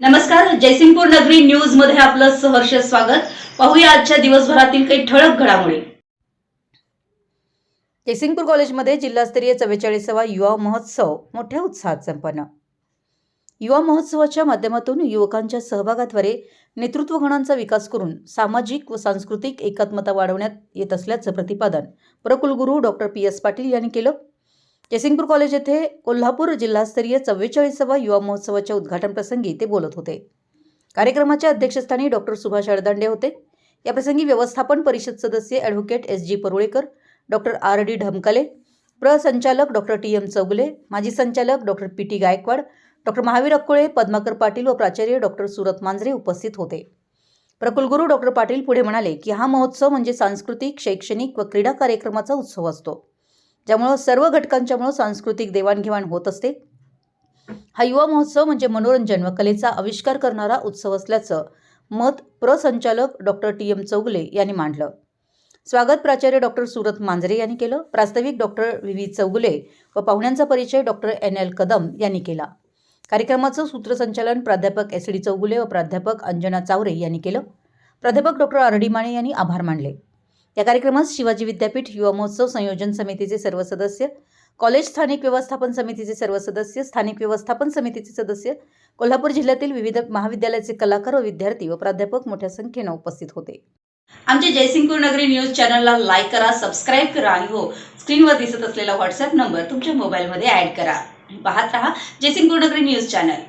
नमस्कार जयसिंगपूर नगरी न्यूजमध्ये आपलं सहर्ष स्वागत. पाहूया आजच्या दिवसभरातील काही ठळक घडामोडी. जयसिंगपूर कॉलेजमध्ये जिल्हास्तरीय चव्वेचाळीसावा युवा महोत्सव मोठ्या उत्साहात संपन्न. युवा महोत्सवाच्या माध्यमातून युवकांच्या सहभागाद्वारे नेतृत्व गुणांचा विकास करून सामाजिक व सांस्कृतिक एकात्मता वाढवण्यात येत असल्याचं प्रतिपादन प्रकुलगुरू डॉक्टर पी एस पाटील यांनी केलं. जयसिंगपूर कॉलेज येथे कोल्हापूर जिल्हास्तरीय चव्वेचाळीसावा युवा महोत्सवाच्या उद्घाटन प्रसंगी ते बोलत होते. कार्यक्रमाच्या अध्यक्षस्थानी डॉक्टर सुभाष अडदांडे होते. याप्रसंगी व्यवस्थापन परिषद सदस्य advocate S G Parulekar doctor R D Dhamkale प्रसंचालक doctor T M Chougule माजी संचालक doctor P T Gaikwad doctor Mahavir Akkole Padmakar Patil व प्राचार्य डॉक्टर सुरत मांजरे उपस्थित होते. प्रकुलगुरू डॉक्टर पाटील पुढे म्हणाले की हा महोत्सव म्हणजे सांस्कृतिक शैक्षणिक व क्रीडा कार्यक्रमाचा उत्सव असतो. ज्यामुळं सर्व घटकांच्यामुळं सांस्कृतिक देवाणघेवाण होत असते. हा युवा महोत्सव म्हणजे मनोरंजन व कलेचा आविष्कार करणारा उत्सव असल्याचं मत प्रसंचालक डॉक्टर टी एम चौगुले यांनी मांडलं. स्वागत प्राचार्य डॉक्टर सुरत मांजरे यांनी केलं. प्रास्ताविक डॉक्टर व्ही व्ही चौगुले व पाहुण्यांचा परिचय डॉक्टर एन एल कदम यांनी केला. कार्यक्रमाचं सूत्रसंचालन प्राध्यापक एस डी चौगुले व प्राध्यापक अंजना चावरे यांनी केलं. प्राध्यापक डॉक्टर आर डी माने यांनी आभार मानले. या कार्यक्रमात शिवाजी विद्यापीठ युवा महोत्सव संयोजन समितीचे सर्व सदस्य कॉलेज स्थानिक व्यवस्थापन समितीचे सर्व सदस्य स्थानिक व्यवस्थापन समितीचे सदस्य कोल्हापूर जिल्ह्यातील विविध महाविद्यालयाचे कलाकार व विद्यार्थी व प्राध्यापक मोठ्या संख्येनं उपस्थित होते. आमच्या जयसिंगपूर नगरी न्यूज चॅनलला लाईक करा सबस्क्राईब करा आणि हो स्क्रीनवर दिसत असलेला व्हॉट्सअप नंबर तुमच्या मोबाईलमध्ये ऍड करा. पाहत रहा जयसिंगपूर नगरी न्यूज चॅनल.